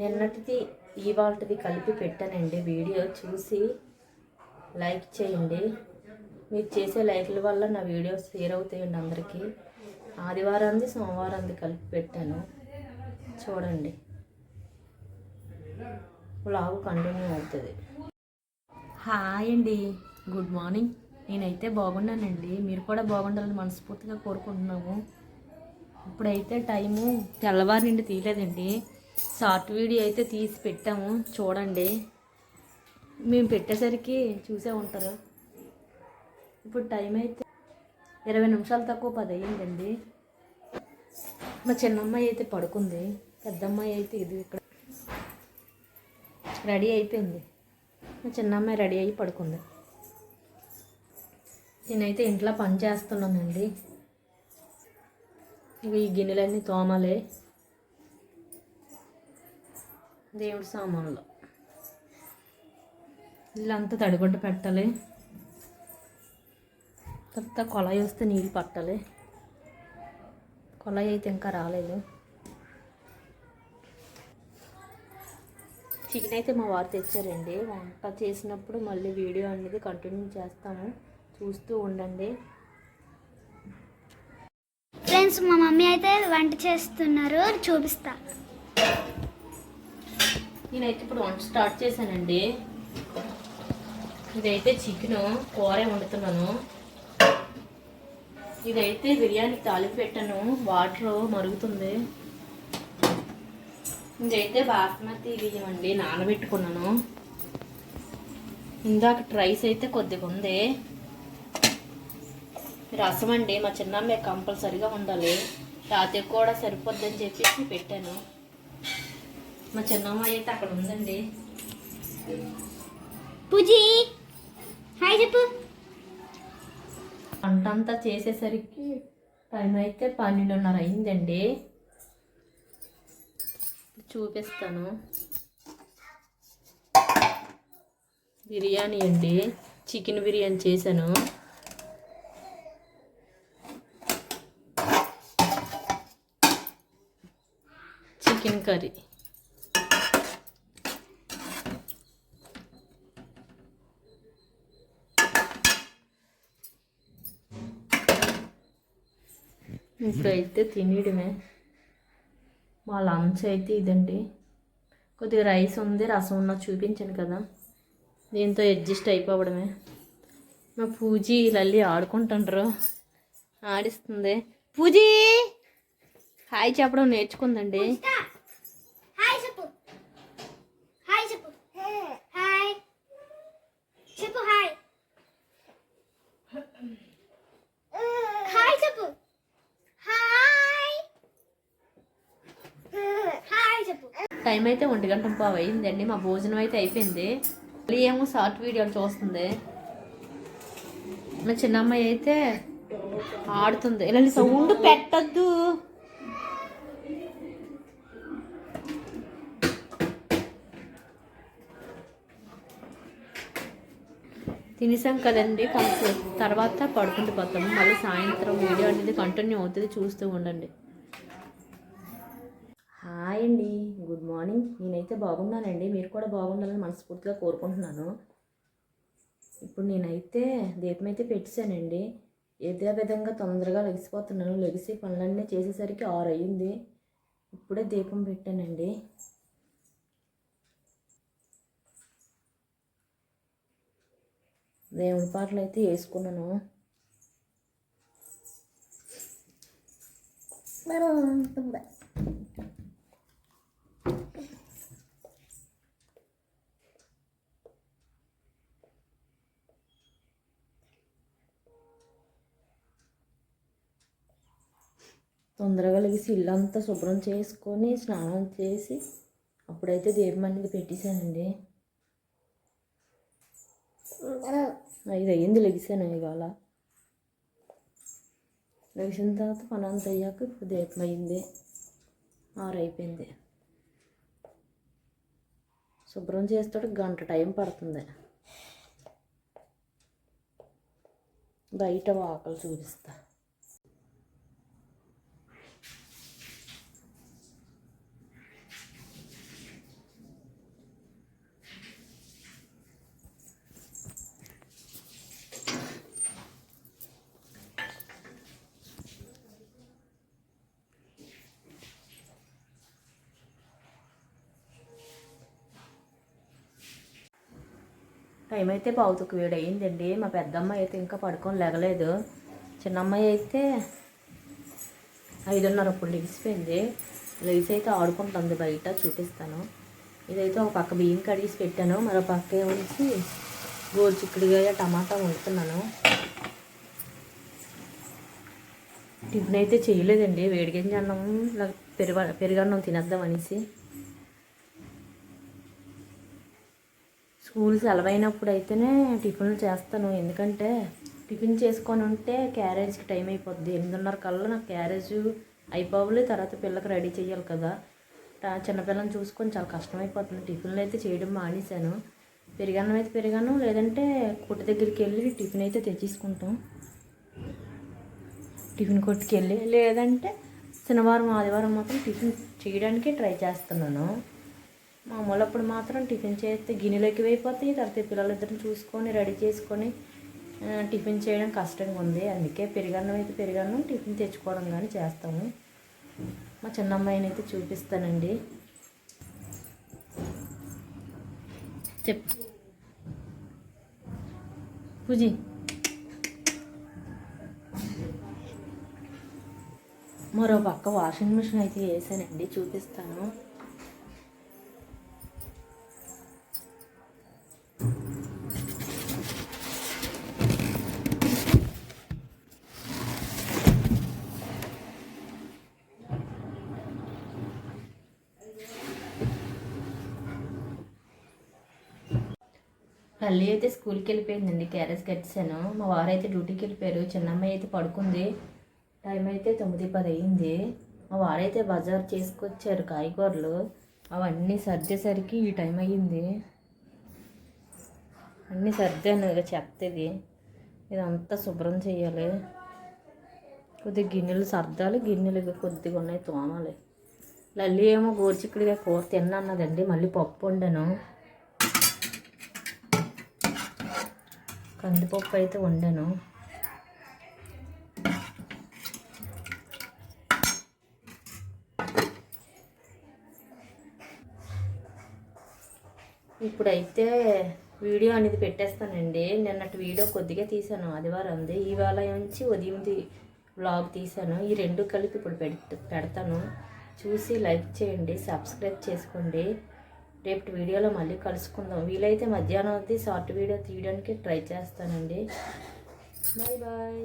నిన్నటిది ఇవాళది కలిపి పెట్టానండి. వీడియో చూసి లైక్ చేయండి. మీరు చేసే లైక్ల వల్ల నా వీడియోస్ షేర్ అవుతాయండి అందరికీ. ఆదివారంది సోమవారంది కలిపి పెట్టాను. చూడండి. లావు కంటిన్యూ అవుతుంది. హాయ్ అండి. Good morning. నేనైతే బాగున్నానండి. మీరు కూడా బాగుండాలని మనస్ఫూర్తిగా కోరుకుంటున్నాము. ఇప్పుడైతే టైము తెల్లవారి నుండి తీయలేదండి. షార్ట్ వీడియో అయితే తీసి పెట్టాము చూడండి. మేము పెట్టేసరికి చూసే ఉంటారు. ఇప్పుడు టైం అయితే ఇరవై నిమిషాలు తక్కువ పది అయ్యిందండి మా చిన్నమ్మాయి అయితే పడుకుంది. పెద్దమ్మాయి అయితే ఇది ఇక్కడ రెడీ అయిపోయింది. మా చిన్నమ్మాయి రెడీ అయ్యి పడుకుంది. నేనైతే ఇంట్లో పని చేస్తున్నానండి. ఇవి ఈ గిన్నెలన్నీ తోమాలి. దేవుడి సామాన్లు. ఇల్లంతా తడిగుడ్డ పెట్టాలి. తర్వాత కొలాయి వస్తే నీళ్ళు పట్టాలి. కొలాయి అయితే ఇంకా రాలేదు. చికెన్ అయితే మా వారు తెచ్చారండి. వంట చేసినప్పుడు మళ్ళీ వీడియో అనేది కంటిన్యూ చేస్తాము. చూస్తూ ఉండండి. ఫ్రెండ్స్ మా మమ్మీ అయితే వంట చేస్తున్నారు. చూపిస్తా. నేనైతే ఇప్పుడు వంట స్టార్ట్ చేశానండి. ఇదైతే చికెన్ కూర వండుతున్నాను. ఇదైతే బిర్యానీ తాలింపు పెట్టాను వాటర్ మరుగుతుంది. ఇదైతే బాస్మతి బియ్యం అండి నానబెట్టుకున్నాను. ఇందాక రైస్ అయితే కొద్దిగా ఉంది. రసం అండి మా చిన్నమ్మాయి కంపల్సరిగా ఉండాలి రాత్రి కూడా సరిపోద్దని చెప్పేసి పెట్టాను. మా చిన్నమ్మాయి అయితే అక్కడ ఉందండి. పూజీ హాయ్ చెప్పు. వంట అంతా చేసేసరికి టైం అయితే పన్నెండున్నర అయిందండి. చూపిస్తాను. బిర్యానీ అండి. చికెన్ బిర్యానీ చేశాను. Chicken curry. ఇప్పుడైతే తినేయడమే మా లంచ్ అయితే ఇదండి. కొద్దిగా రైస్ ఉంది రసం ఉన్న చూపించాను కదా. దీంతో అడ్జస్ట్ అయిపోవడమే. మా పూజీ లల్లి ఆడుకుంటుండ్రు. ఆడిస్తుంది. పూజీ! హాయ్ చెప్పడం నేర్చుకుందండి హాయ్ చెప్పు హాయ్ చెప్పు హాయ్ చెప్పు హాయ్ హాయ్ చెప్పు హాయ్ హాయ్ చెప్పు టైం అయితే ఒంటి గంట పావు అయిందండి మా భోజనం అయితే అయిపోయింది. మళ్ళీ ఏమో షార్ట్ వీడియోలు చూస్తుంది. మా చిన్నమ్మాయి అయితే ఆడుతుంది. ఇలా సౌండ్ పెట్టద్దు. తినేసాం కదండి. కాసేపు తర్వాత పడుకుంటూ పోతాము మళ్ళీ సాయంత్రం వీడియో అనేది కంటిన్యూ అవుతుంది. చూస్తూ ఉండండి. అండి. గుడ్ మార్నింగ్ నేనైతే బాగున్నానండి. మీరు కూడా బాగుండాలని మనస్ఫూర్తిగా కోరుకుంటున్నాను. ఇప్పుడు నేనైతే దీపం అయితే పెట్టేశానండి. ఏదే విధంగా తొందరగా లెగిసిపోతున్నాను. లెగిసి పనులన్నీ చేసేసరికి ఆరు అయ్యింది ఇప్పుడే దీపం పెట్టానండి. దేవుని పాటలు అయితే వేసుకున్నాను. తొందరగా లెగిసి ఇల్లంతా శుభ్రం చేసుకొని స్నానం చేసి అప్పుడైతే దీపం పెట్టేశానండి. ఐదు అయ్యింది లెగిసాను ఇవాళ. లెగిసిన తర్వాత పని అంత అయ్యాక ఇప్పుడు దీపం అయింది ఆరు అయిపోయింది. శుభ్రం చేస్తాడు గంట టైం పడుతుంది. బయట వాకలు చూపిస్తా. టైం అయితే పావుతుకు వేడి అయ్యిందండి మా పెద్దమ్మ అయితే ఇంకా పడుకొని లేగలేదు. చిన్నమ్మాయి అయితే ఐదున్నర అప్పుడు లెగిసిపోయింది లెగిసి అయితే ఆడుకుంటుంది బయట చూపిస్తాను. ఇదైతే ఒక పక్క బియ్యం కడిగేసి పెట్టాను. మరో పక్క ఉంచి గోరు చిక్కుడుగా టమాటా వండుతున్నాను. టిఫిన్ అయితే చేయలేదండి. వేడిగింజ అన్నం పెరుగు పెరుగన్నం తినేద్దాం అనేసి. స్కూల్ సెలవైనప్పుడు అయితేనే టిఫిన్లు చేస్తాను. ఎందుకంటే టిఫిన్ చేసుకొని ఉంటే క్యారేజ్కి టైం అయిపోద్ది. ఎనిమిదిన్నర కల్లా నాకు క్యారేజ్ అయిపోవాలి. తర్వాత పిల్లకి రెడీ చేయాలి కదా. చిన్నపిల్లని చూసుకొని చాలా కష్టమైపోతుంది. టిఫిన్లు అయితే చేయడం మానేశాను. పెరిగాను అయితే పెరిగాను. లేదంటే కొట్టు దగ్గరికి వెళ్ళి టిఫిన్ అయితే తెచ్చేసుకుంటాం. టిఫిన్ కొట్టుకెళ్ళి లేదంటే శనివారం ఆదివారం మాత్రం టిఫిన్ చేయడానికి ట్రై చేస్తున్నాను. మామూలు అప్పుడు మాత్రం టిఫిన్ చేస్తే గిన్నెలోకి అయిపోతాయి తర్వాత పిల్లలిద్దరిని చూసుకొని రెడీ చేసుకొని టిఫిన్ చేయడం కష్టంగా ఉంది. అందుకే పెరుగన్నం అయితే పెరుగన్నం టిఫిన్ తెచ్చుకోవడం కానీ చేస్తాము. మా చిన్న అమ్మాయిని అయితే చూపిస్తానండి. చెప్. పూజీ. మరో పక్క వాషింగ్ మిషన్ అయితే వేసానండి చూపిస్తాను. పల్లి అయితే స్కూల్కి వెళ్ళిపోయిందండి క్యారేజ్ కట్టాను మా వారు అయితే డ్యూటీకి వెళ్ళిపోయారు. చిన్నమ్మాయి అయితే పడుకుంది. టైం అయితే తొమ్మిది పది అయింది మా వారైతే బజార్ చేసుకొచ్చారు కాయగూరలు. అవన్నీ సర్దేసరికి ఈ టైం అయ్యింది. అన్నీ సర్దాను ఇక చెప్తుంది ఇది ఇదంతా శుభ్రం చేయాలి. కొద్దిగా గిన్నెలు సర్దాలి. గిన్నెలు కొద్దిగా ఉన్నాయి తోమాలి. లల్లి ఏమో గోరుచిక్కుడిగా కూర తిన్నా అన్నదండి మళ్ళీ పప్పు వండాను. కందిపప్పు అయితే వండాను. ఇప్పుడైతే వీడియో అనేది పెట్టేస్తానండి. నిన్నటి వీడియో కొద్దిగా తీసాను ఆదివారం ఉంది ఇవాళ నుంచి ఉదయం వ్లాగ్ తీసాను ఈ రెండు కలిపి ఇప్పుడు పెడతాను. చూసి లైక్ చేయండి సబ్స్క్రైబ్ చేసుకోండి. రేపటి వీడియోలో మళ్ళీ కలుసుకుందాం. వీలైతే మధ్యాహ్నం అయితే షార్ట్ వీడియో తీయడానికి ట్రై చేస్తానండి. Bye bye